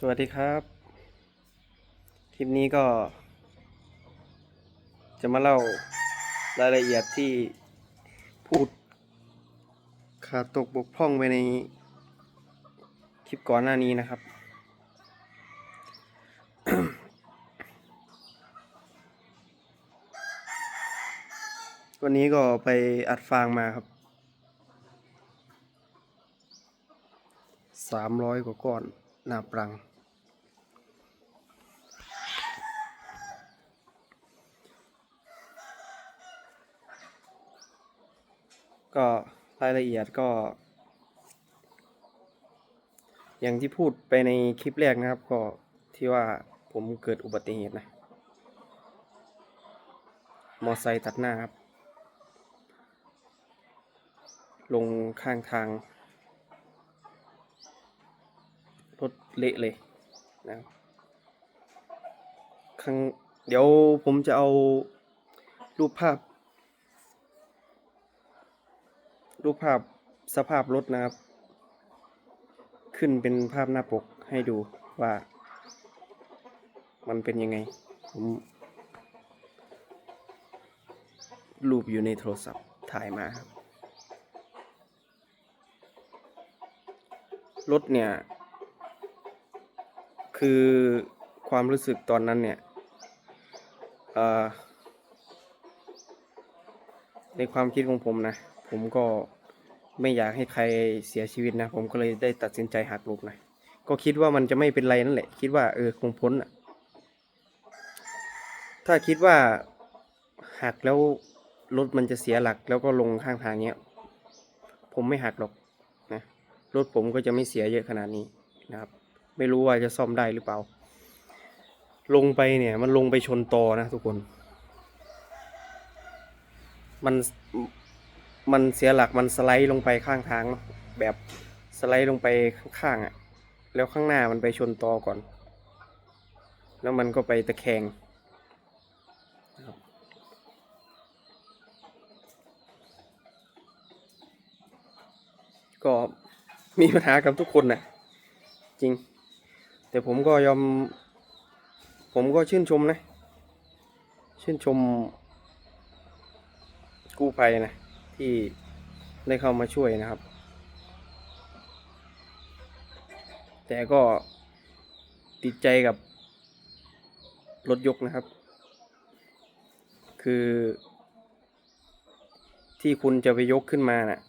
สวัสดีครับ คลิปนี้ก็ จะมาเล่ารายละเอียดที่พูด ขาดตกบกพร่องไปในคลิปก่อนหน้านี้นะครับ วันนี้ก็ไปอัดฟางมาครับสามร้อยกว่าก้อนหนาปรัง ก็รายละเอียดก็ อย่างที่พูดไปในคลิปแรกนะครับ ก็ที่ว่าผมเกิดอุบัติเหตุนะ มอไซค์ตัดหน้าครับ ลงข้างทาง รถเละเลยนะครับข้างเดี๋ยวผมจะเอารูปภาพ รูปภาพสภาพรถนะครับ ขึ้นเป็นภาพหน้าปกให้ดูว่า มันเป็นยังไง ผมรูปอยู่ในโทรศัพท์ถ่ายมาครับ รถเนี่ย คือความรู้สึกตอนนั้นเนี่ยในความคิดของผมนะ ผมก็ไม่อยากให้ใครเสียชีวิตนะ ผมก็เลยได้ตัดสินใจหักหลบนะก็คิดว่ามันจะไม่เป็นไรนั่นแหละ คิดว่าเออคงพ้นอะ ถ้าคิดว่าหักแล้วรถมันจะเสียหลักแล้วก็ลงข้างทางเนี้ย ผมไม่หักหรอกนะรถผมก็จะไม่เสียเยอะขนาดนี้นะครับ ไม่รู้ว่าจะซ่อมได้หรือเปล่า ลงไปเนี่ย มันลงไปชนตอนะทุกคน มัน มันเสียหลักมันสไลด์ลงไปข้างทางแบบสไลด์ลงไปข้างๆอะ่ะ แล้วข้างหน้ามันไปชนตอก่อน แล้วมันก็ไปตะแคงก็มีปัญหากับทุกคนนะจริง แต่ผมก็ยอม ผมก็ชื่นชมนะ ชื่นชมกู้ภัยนะ ที่ได้เข้ามาช่วยนะครับ แต่ก็ติดใจกับรถยกนะครับ คือ ที่คุณจะไปยกขึ้นมาน่ะ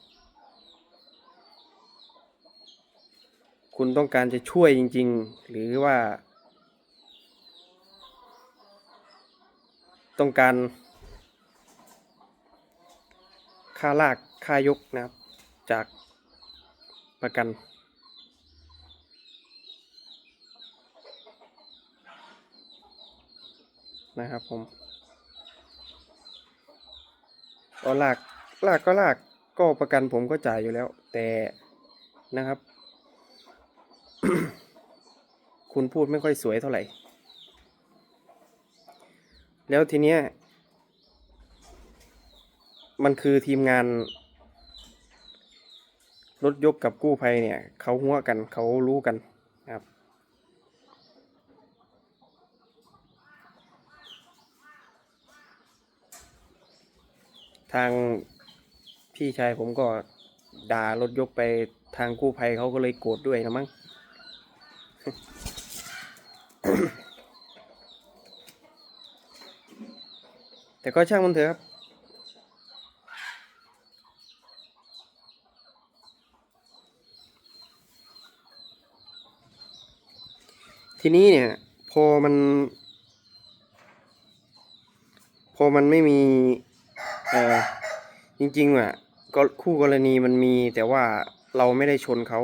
คุณต้องการจะช่วยจริง ๆ หรือว่า ต้องการ ค่าลากค่ายกนะครับ จากประกัน นะครับผมก็ลากลากก็ลากก็ประกันผมก็จ่ายอยู่แล้ว แต่นะครับ คุณพูดไม่ค่อยสวยเท่าไหร่ แล้วทีเนี้ย มันคือทีมงาน รถยกกับกู้ภัยเนี่ย เขาหัวกันเขารู้กันนะครับ ทางพี่ชายผมก็ด่ารถยกไปทางกู้ภัยเขาก็เลยโกรธด้วยนะมั้งแต่ก็ช่างมันเถอะครับ ทีนี้เนี่ยพอมัน พอมันไม่มีเออจริงๆอะก็คู่กรณีมันมีแต่ว่าเราไม่ได้ชนเขา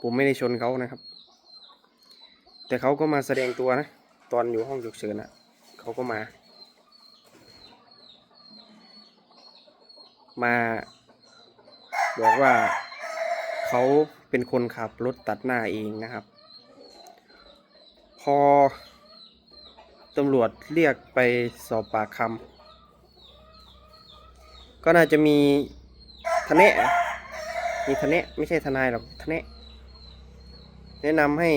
ผมไม่ได้ชนเขานะครับ แต่เขาก็มาแสดงตัวนะ ตอนอยู่ห้องฉุกเฉินอะเขาก็มา มาบอกว่าเขาเป็นคนขับรถตัดหน้าเองนะครับ พอตำรวจเรียกไปสอบปากคำก็น่าจะมีทนะมีทนะไม่ใช่ทนายหรอกทนะแนะนำให้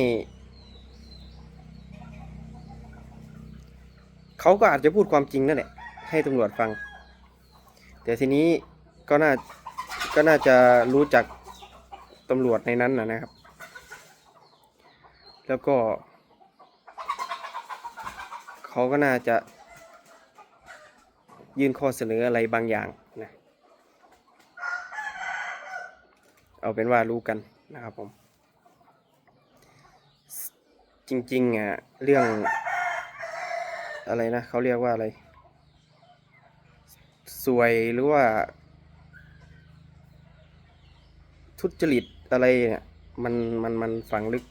เขาก็อาจจะพูดความจริงนั่นแหละ ให้ตำรวจฟัง แต่ทีนี้ก็น่าก็น่าจะรู้จักตำรวจในนั้นนะครับ แล้วก็ เขาก็น่าจะยื่นข้อเสนออะไรบางอย่างนะ เอาเป็นว่ารู้กันนะครับผม จริงๆอะเรื่องอะไรนะเขาเรียกว่าอะไร สวยหรือว่า ทุจริตอะไรเนี่ย มันมันมันฝังลึก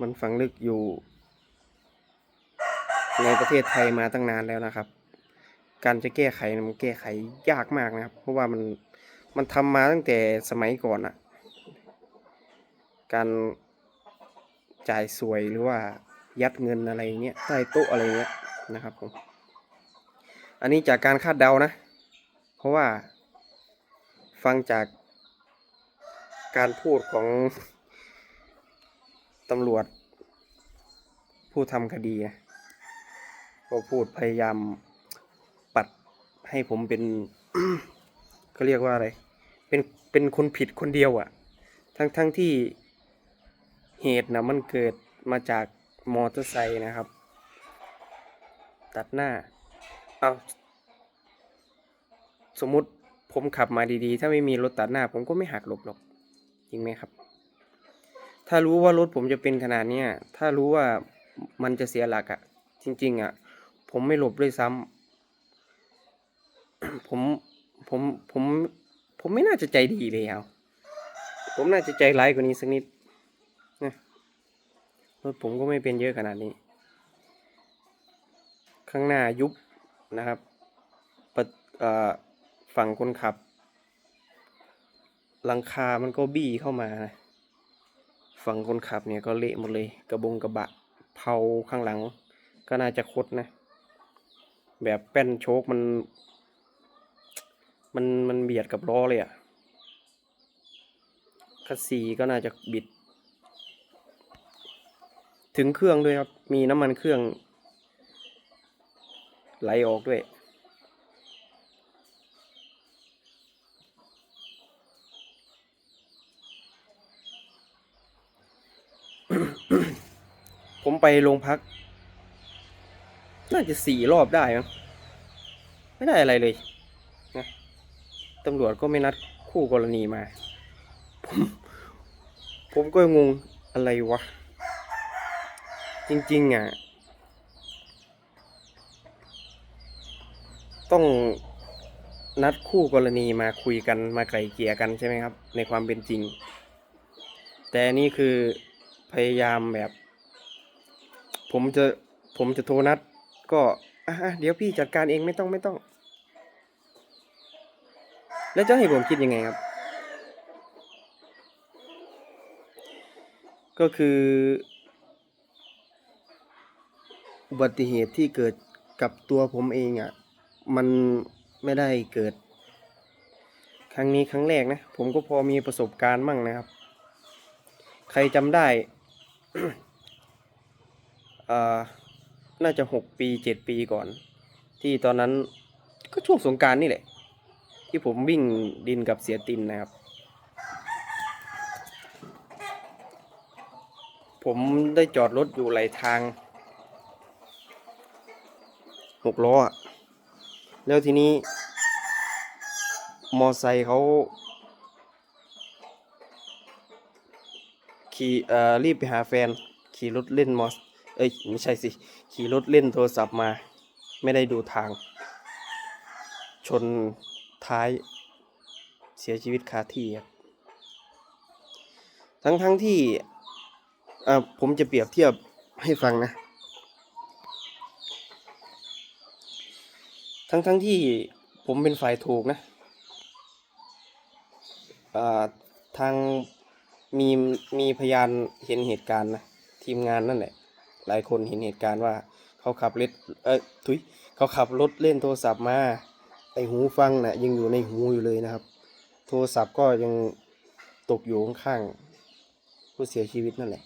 มันฝังลึกอยู่ ในประเทศไทยมาตั้งนานแล้วนะครับ การจะแก้ไขมันแก้ไขยากมากนะครับ เพราะว่ามันมันทำมาตั้งแต่สมัยก่อนอะการจ่ายสวยหรือว่ายัดเงินอะไรเงี้ยใต้โต๊ะอะไรเงี้ยนะครับผมอันนี้จากการคาดเดานะ เพราะว่าฟังจากการพูดของตำรวจผู้ทำคดีนะ ก็พูดพยายามปัดให้ผมเป็นเขาเรียกว่าอะไร เป็นเป็นคนผิดคนเดียวอะ่ะ ทั้งทั้งที่เหตุนะมันเกิดมาจากมอเตอร์ไซค์นะครับ ตัดหน้า เอาสมมุติผมขับมาดีๆ ถ้าไม่มีรถตัดหน้า ผมก็ไม่หักหลบหรอกจริงไหมครับ ถ้ารู้ว่ารถผมจะเป็นขนาดเนี้ยถ้ารู้ว่ามันจะเสียหลักอะ่ะ จริง ๆอะ ผมไม่หลบด้วยซ้ำผมผมผม ผมไม่น่าจะใจดีเลยเอาผมน่าจะใจร้ายกว่านี้สักนิดนะรถผมก็ไม่เป็นเยอะขนาดนี้ ข้างหน้ายุบนะครับปฝั่งคนขับ หลังคามันก็บี้เข้ามานะฝั่งคนขับเนี่ยก็เละหมดเลย กระบงกระบะเผาข้างหลัง ก็น่าจะคดนะ แบบแป้นโชคมัน มันมันเบียดกับล้อเลยอะคัสซีก็น่าจะบิด ถึงเครื่องด้วยครับ มีน้ำมันเครื่อง ไหลออกด้วย ผมไปโรงพัก น่าจะสี่รอบได้มั้งไม่ได้อะไรเลยนะตำรวจก็ไม่นัดคู่กรณีมา ผมผมก็งงอะไรวะ จริง ๆ อะ ต้องนัดคู่กรณีมาคุยกันมาไกล่เกลี่ยกันใช่ไหมครับ ในความเป็นจริง แต่นี่คือพยายามแบบ ผมจะผมจะโทรนัด ก็อะเดี๋ยวพี่จัดการเองไม่ต้องไม่ต้อง แล้วจะให้ผมคิดยังไงครับ ก็คือ อุบัติเหตุที่เกิดกับตัวผมเองอะ่ะ มันไม่ได้เกิด ครั้งนี้ครั้งแรกนะ ผมก็พอมีประสบการณ์มั่งนะครับ ใครจำได้ อ่า น่าจะหกปีเจ็ดปีก่อน ที่ตอนนั้นก็ช่วงสงการนี่แหละ ที่ผมวิ่งดินกับเสียตินนะครับ ผมได้จอดรถอยู่ไหลทางหกล้อแล้วทีนี้ มอไซค์เขาขี่เอ่อรีบไปหาแฟน ขี่รถเล่นมอสเอ้ยไม่ใช่สิ ขี่รถเล่นโทรศัพท์มา ไม่ได้ดูทาง ชนท้ายเสียชีวิตคาที่ครับทั้งทั้งที่ผมจะเปรียบเทียบให้ฟังนะ ทั้งทั้งที่ผมเป็นฝ่ายถูกนะทางมีมีพยานเห็นเหตุการณ์นะ ทีมงานนั่นแหละ หลายคนเห็นเหตุการณ์ว่าเขาขับรถเอ้ยทุยเขาขับรถเล่นโทรศัพท์มาไอหูฟังนะ่ะยังอยู่ในหูอยู่เลยนะครับ โทรศัพท์ก็ยังตกอยู่ข้างๆผู้เสียชีวิตนั่นแหละ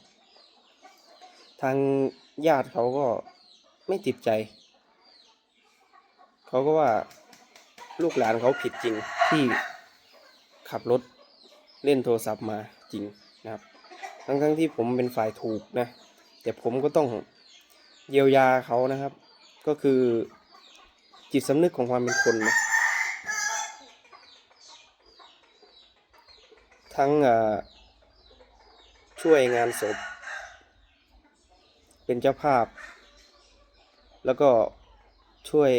ทางญาติเขาก็ไม่ติดใจ เขาก็ว่าลูกหลานเขาผิดจริงที่ขับรถเล่นโทรศัพท์มาจริงนะครับ ทั้งๆที่ผมเป็นฝ่ายถูกนะ แต่ผมก็ต้องเยียวยาเขานะครับ ก็คือจิตสำนึกของความเป็นคนนะทั้งช่วยงานศพ เป็นเจ้าภาพ แล้วก็ช่วย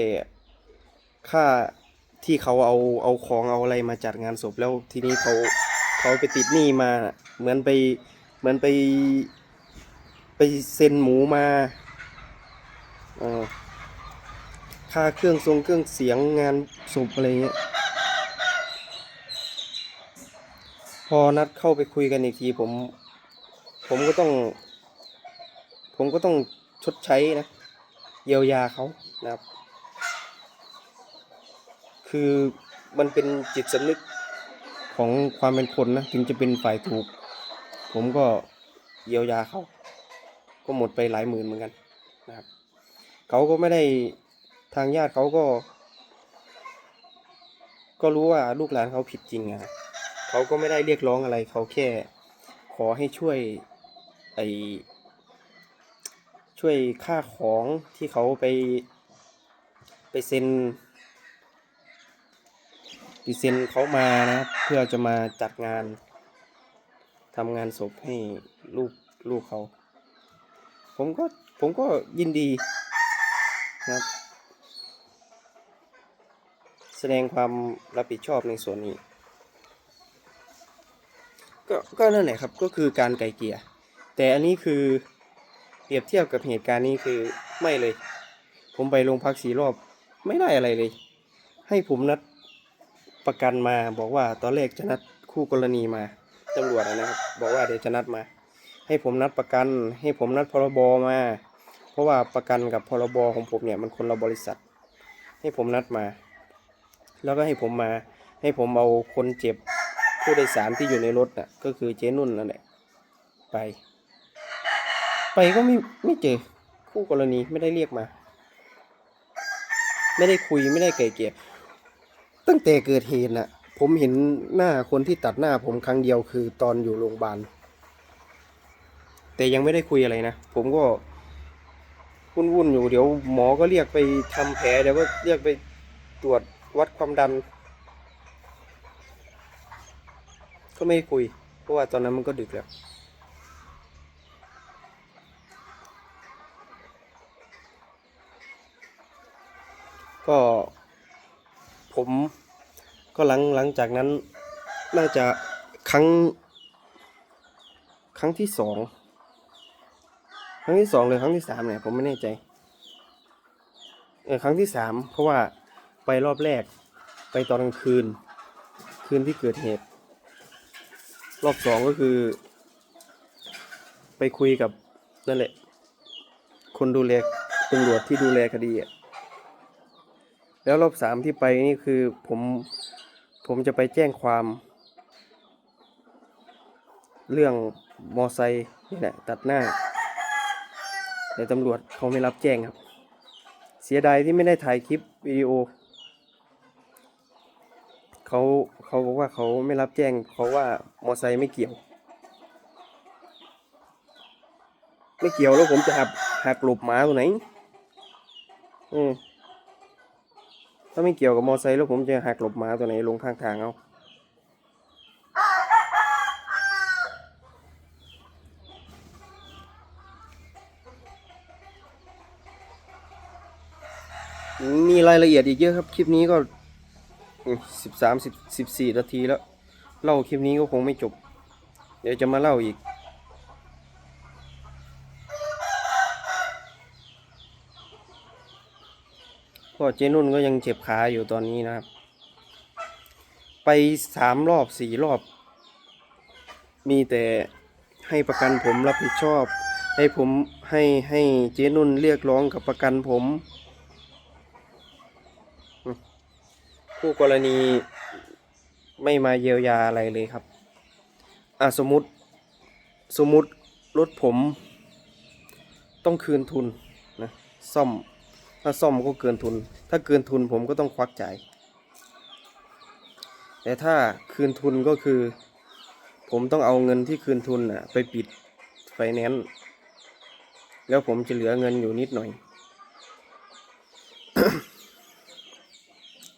ค่าที่เขาเอาเอาของเอาอะไรมาจัดงานศพแล้วทีนี้เขาเขาไปติดหนี้มาเหมือนไปเหมือนไป ไปเซ็นหมูมาอ่อค่าเครื่องทรงเครื่องเสียงงานศพอะไรเงี้ย พอนัดเข้าไปคุยกันอีกทีผม ผมก็ต้อง ผมก็ต้องชดใช้นะ เยียวยาเขานะครับ คือมันเป็นจิตสำนึกของความเป็นคนนะ ถึงจะเป็นฝ่ายถูก ผมก็เยียวยาเขา ก็หมดไปหลายหมื่นเหมือนกันนะครับเขาก็ไม่ได้ทางญาติเขาก็ ก็รู้ว่าลูกหลานเขาผิดจริงอะเขาก็ไม่ได้เรียกร้องอะไร เขาแค่ขอให้ช่วยไอช่วยค่าของที่เขาไป ไปเซ็นไปเซ็นเขามานะเพื่อจะมาจัดงานทำงานศพให้ลูกลูกเขา ผมก็ผมก็ยินดีนะครับ แสดงความรับผิดชอบในส่วนนี้ ก็ก็นั่นแหละครับก็คือการไกลเกลี่ยแต่อันนี้คือเปรียบเทียบกับเหตุการณ์นี้คือไม่เลย ผมไปโรงพักสีรอบไม่ได้อะไรเลย ให้ผมนัดประกันมาบอกว่าตอนแรกจะนัดคู่กรณีมาตำรวจนะครับ บอกว่าเดี๋ยวจะนัดมา ให้ผมนัดประกัน ให้ผมนัดพรบมา เพราะว่าประกันกับพรบของผมเนี่ยมันคนละบริษัท ให้ผมนัดมา แล้วก็ให้ผมมา ให้ผมเอาคนเจ็บผู้โดยสารที่อยู่ในรถน่ะ ก็คือเจ๊นุ่นนั่นแหละไป ไปก็ไม่ไม่เจอคู่กรณีไม่ได้เรียกมา ไม่ได้คุยไม่ได้ไกลเกลี่ยตั้งแต่เกิดเหตุน่ะ ผมเห็นหน้าคนที่ตัดหน้าผมครั้งเดียวคือตอนอยู่โรงพยาบาล แต่ยังไม่ได้คุยอะไรนะ ผมก็วุ่นๆอยู่เดี๋ยวหมอก็เรียกไปทำแผลเดี๋ยวก็เรียกไปตรวจวัดความดัน ก็ไม่คุย เพราะว่าตอนนั้นมันก็ดึกแล้วก็ผมก็หลังหลังจากนั้นน่าจะครั้ง ครั้งที่สอง ครั้งที่สองหรือครั้งที่สามเนี่ยผมไม่แน่ใจเออครั้งที่สามเพราะว่าไปรอบแรก ไปตอนกลางคืน คืนที่เกิดเหตุ รอบสองก็คือ ไปคุยกับนั่นแหละ คนดูแลตำรวจที่ดูแลคดีอะแล้วรอบสามที่ไปนี่คือผมผมจะไปแจ้งความ เรื่องมอไซค์นี่แหละตัดหน้า แต่ตำรวจเขาไม่รับแจ้งครับ เสียดายที่ไม่ได้ถ่ายคลิปวิดีโอเขาเขาบอกว่าเขาไม่รับแจ้งเขาว่ามอไซค์ไม่เกี่ยว ไม่เกี่ยวแล้วผมจะหักหักหลบหมาตัวไหนอืมถ้าไม่เกี่ยวกับมอไซค์แล้วผมจะหักหลบหมาตัวไหนลงข้างทางเอามี รายละเอียดอีกเยอะครับ คลิปนี้ก็สิบสามสิบสิบสี่นาทีแล้ว เล่าคลิปนี้ก็คงไม่จบ เดี๋ยวจะมาเล่าอีก ก็เจนุ่นก็ยังเจ็บขาอยู่ตอนนี้นะครับ ไปสามรอบสี่รอบ มีแต่ให้ประกันผมรับผิดชอบ ให้ผมให้ให้เจนุ่นเรียกร้องกับประกันผมอืม คู่กรณีไม่มาเยียวยาอะไรเลยครับ อะสมมติสมมติรถผม ต้องคืนทุนนะซ่อม ถ้าซ่อมก็เกินทุน ถ้าเกินทุนผมก็ต้องควักจ่าย แต่ถ้าคืนทุนก็คือ ผมต้องเอาเงินที่คืนทุนน่ะไปปิดไฟแนนซ์แล้วผมจะเหลือเงินอยู่นิดหน่อย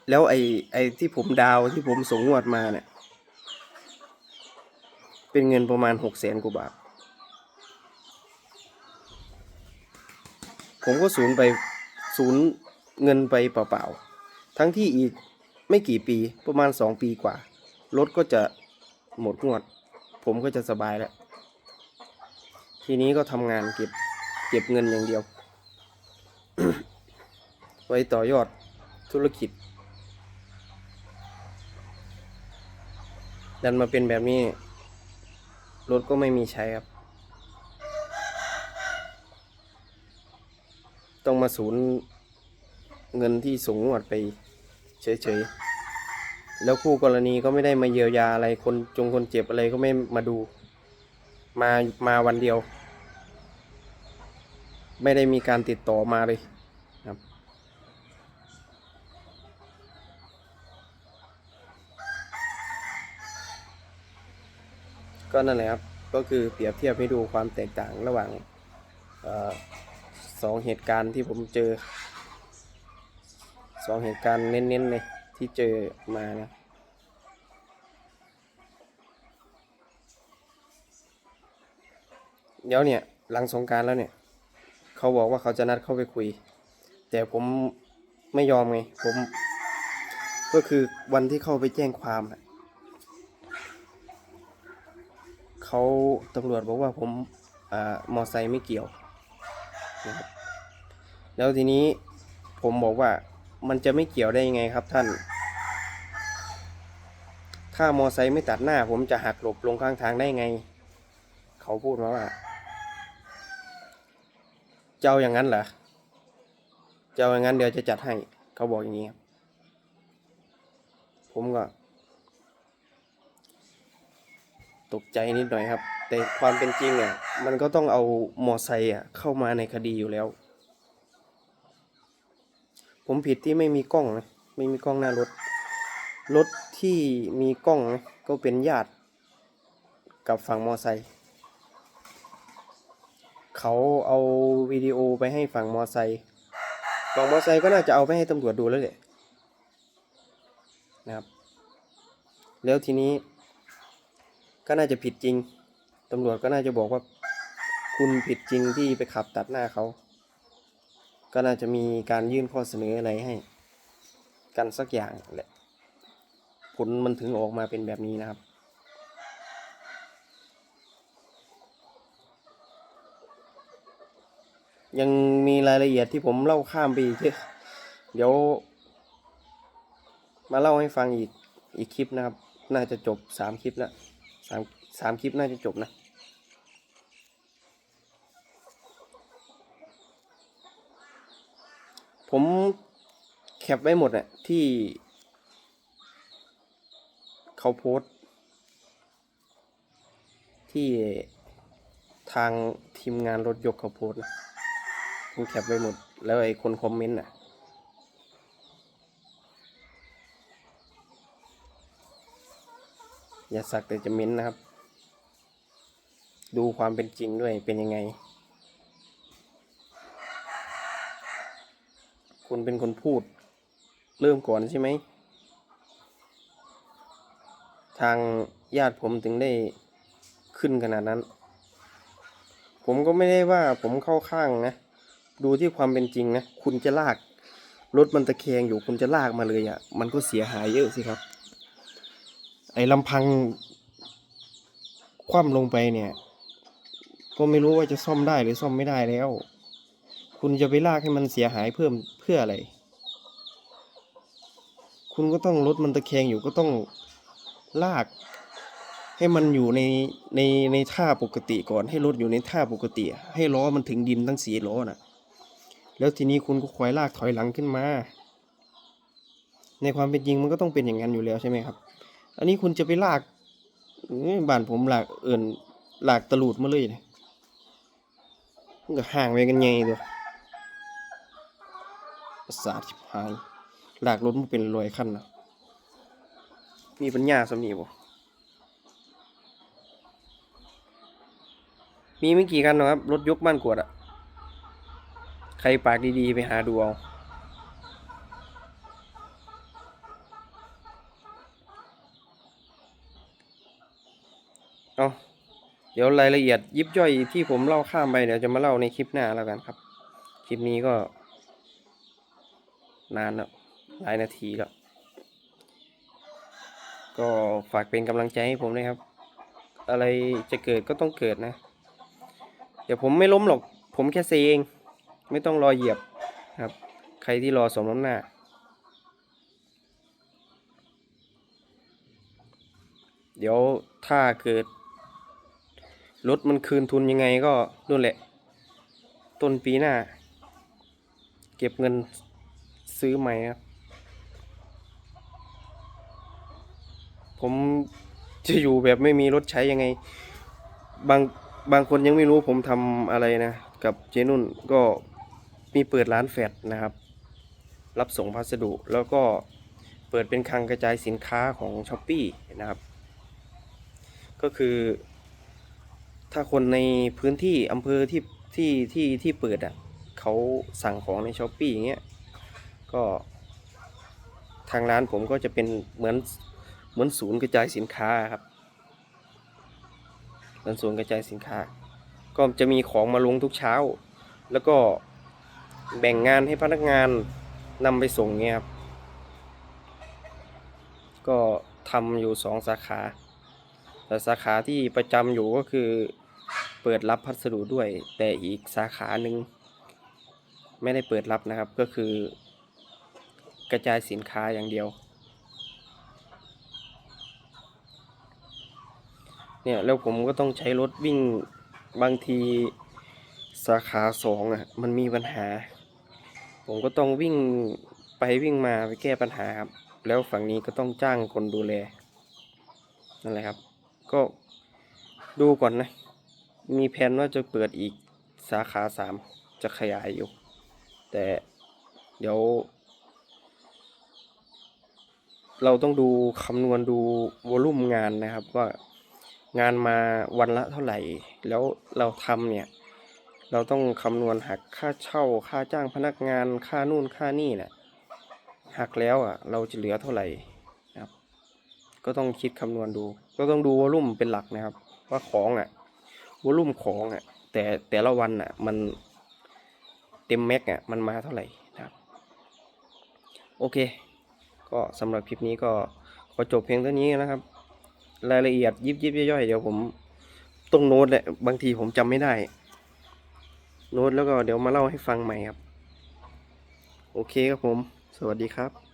แล้วไอ้ไอ้ที่ผมดาวที่ผมส่งงวดมาเนี่ย เป็นเงินประมาณหกแสนกว่าบาท ผมก็สูญไปสูญเงินไปเปล่าๆ ทั้งที่อีกไม่กี่ปีประมาณสองปีกว่า รถก็จะหมดงวด ผมก็จะสบายแล้ว ทีนี้ก็ทำงานเก็บเก็บเงินอย่างเดียว ไว้ต่อยอดธุรกิจ ดันมาเป็นแบบนี้ รถก็ไม่มีใช้ครับ ต้องมาสูญเงินที่ส่งงวดไปเฉยๆ แล้วคู่กรณีก็ไม่ได้มาเยียวยาอะไรคนจงคนเจ็บอะไรก็ไม่มาดู มามาวันเดียว ไม่ได้มีการติดต่อมาเลยครับ ก็นั่นแหละครับก็คือเปรียบเทียบให้ดูความแตกต่างระหว่างอสองเหตุการณ์ที่ผมเจอสองเหตุการณ์เน้นๆเลยที่เจอมานะเดี๋ยวเนี่ยหลังสงการแล้วเนี่ย เขาบอกว่าเขาจะนัดเข้าไปคุย แต่ผมไม่ยอมไงผม ก็คือวันที่เข้าไปแจ้งความอะ เขาตำรวจบอกว่าผมอ่ามอไซค์ไม่เกี่ยวนะครับแล้วทีนี้ผมบอกว่ามันจะไม่เกี่ยวได้ยังไงครับท่าน ถ้ามอไซค์ไม่ตัดหน้า ผมจะหักหลบลงข้างทางได้ไง เขาพูดมาว่า เจ้าอย่างนั้นเหรอ เจ้าอย่างนั้นเดี๋ยวจะจัดให้ เขาบอกอย่างนี้ครับ ผมก็ ตกใจนิดหน่อยครับ แต่ความเป็นจริงอะมันก็ต้องเอามอไซค์อะเข้ามาในคดีอยู่แล้ว ผมผิดที่ไม่มีกล้องนะไม่มีกล้องหน้ารถ รถที่มีกล้องนะก็เป็นญาติกับฝั่งมอไซค์เขาเอาวิดีโอไปให้ฝั่งมอไซค์ฝั่งมอไซค์ก็น่าจะเอาไปให้ตำรวจดูแล้วแหละนะครับ แล้วทีนี้ ก็น่าจะผิดจริงตำรวจก็น่าจะบอกว่าคุณผิดจริงที่ไปขับตัดหน้าเขา ก็น่าจะมีการยื่นข้อเสนออะไรให้ กันสักอย่างแหละ ผลมันถึงออกมาเป็นแบบนี้นะครับ ยังมีรายละเอียดที่ผมเล่าข้ามไปอีกเยอะเดี๋ยว มาเล่าให้ฟังอีกอีกคลิปนะครับ น่าจะจบสามคลิปแล้วามสามคลิปน่าจะจบนะ ผมแคปไว้หมดอะที่เขาโพสต์ที่ทางทีมงานรถยกเขาโพสต์นะผมแคปไว้หมด แล้วไอ้คนคอมเมนต์น่ะ อย่าสักแต่จะเม้นนะครับ ดูความเป็นจริงด้วยเป็นยังไง คุณเป็นคนพูด เริ่มก่อนใช่ไหม ทางญาติผมถึงได้ขึ้นขนาดนั้น ผมก็ไม่ได้ว่าผมเข้าข้างนะ ดูที่ความเป็นจริงนะ คุณจะลาก รถมันตะแคงอยู่คุณจะลากมาเลยอะ่ะ มันก็เสียหายเยอะสิครับ ไอ้ลำพัง คว่ำลงไปเนี่ย ก็ไม่รู้ว่าจะซ่อมได้หรือซ่อมไม่ได้แล้ว คุณจะไปลากให้มันเสียหายเพิ่มเพื่ออะไร คุณก็ต้องรถมันตะแคงอยู่ก็ต้องลาก ให้มันอยู่ในในในท่าปกติก่อน ให้รถอยู่ในท่าปกติ ให้ล้อมันถึงดินทั้งสี่ล้อน่ะ แล้วทีนี้คุณก็ควายลากถอยหลังขึ้นมา ในความเป็นจริงมันก็ต้องเป็นอย่างนั้นอยู่แล้วใช่ไหมครับ อันนี้คุณจะไปลากบ้านผมลากเอินลากตลูดมาเลยนี่ยมันก็ห่างไปกันไงตัวประสาทชิบหายลากรถมันเป็นรอยขั้นนะมีปัญญาสำนีบ่มีไม่กี่คันหรอกครับ รถยกบ้านกวดอะใครปากดีๆ ไปหาดูเอา เอาเดี๋ยวรายละเอียดยิบย่อยที่ผมเล่าข้ามไปเดี๋ยวจะมาเล่าในคลิปหน้าแล้วกันครับ คลิปนี้ก็ นานแล้วหลายนาทีแล้ว ก็ฝากเป็นกำลังใจให้ผมด้วยครับ อะไรจะเกิดก็ต้องเกิดนะ เดี๋ยวผมไม่ล้มหรอก ผมแค่เซเอง ไม่ต้องรอเหยียบครับ ใครที่รอสมน้ำหน้าเดี๋ยวถ้าเกิด รถมันคืนทุนยังไงก็นู่นแหละ ต้นปีหน้า เก็บเงินซื้อใหม่ครับ ผมจะอยู่แบบไม่มีรถใช้ยังไง บางบางคนยังไม่รู้ผมทำอะไรนะ กับเจนุ่นก็มีเปิดร้านแฟดนะครับ รับส่งพัสดุแล้วก็เปิดเป็นคลังกระจายสินค้าของช้อปปีนะครับ ก็คือ ถ้าคนในพื้นที่อำเภอที่ที่ที่ที่เปิดอะเขาสั่งของในช้อปปี้อย่างเงี้ยก็ทางร้านผมก็จะเป็นเหมือนเหมือนศูนย์กระจายสินค้าครับเหมือนศูนย์กระจายสินค้า ก็จะมีของมาลงทุกเช้า แล้วก็แบ่งงานให้พนักงานนำไปส่งเงี้ยครับ ก็ทำอยู่สองสาขา แต่สาขาที่ประจำอยู่ก็คือ เปิดรับพัสดุด้วย แต่อีกสาขาหนึ่งไม่ได้เปิดรับนะครับก็คือกระจายสินค้าอย่างเดียวเนี่ยแล้วผมก็ต้องใช้รถวิ่งบางทีสาขาสองอะมันมีปัญหา ผมก็ต้องวิ่งไปวิ่งมาไปแก้ปัญหาครับ แล้วฝั่งนี้ก็ต้องจ้างคนดูแลนั่นแหละครับ ก็ดูก่อนนะ มีแผนว่าจะเปิดอีกสาขาสามจะขยายอยู่ แต่เดี๋ยว เราต้องดูคำนวณดูวอลุ่มงานนะครับ ว่างานมาวันละเท่าไหร่ แล้วเราทำเนี่ย เราต้องคำนวณหักค่าเช่า ค่าจ้างพนักงานค่านู่นค่านี่แหละหักแล้วอะ เราจะเหลือเท่าไหร่นะครับ ก็ต้องคิดคำนวณดู ก็ต้องดูวอลุ่มเป็นหลักนะครับ ว่าของอะ วอลุ่มของอะ แต่แต่ละวันอะ มันเต็มแม็กอะ มันมาเท่าไหร่นะครับ โอเค ก็สำหรับคลิปนี้ก็ขอจบเพียงเท่านี้นะครับ รายละเอียดยิบยิบย่อยๆเดี๋ยวผมต้องโน้ตแหละบางทีผมจำไม่ได้ โน้ตแล้วก็เดี๋ยวมาเล่าให้ฟังใหม่ครับ โอเคครับผม สวัสดีครับ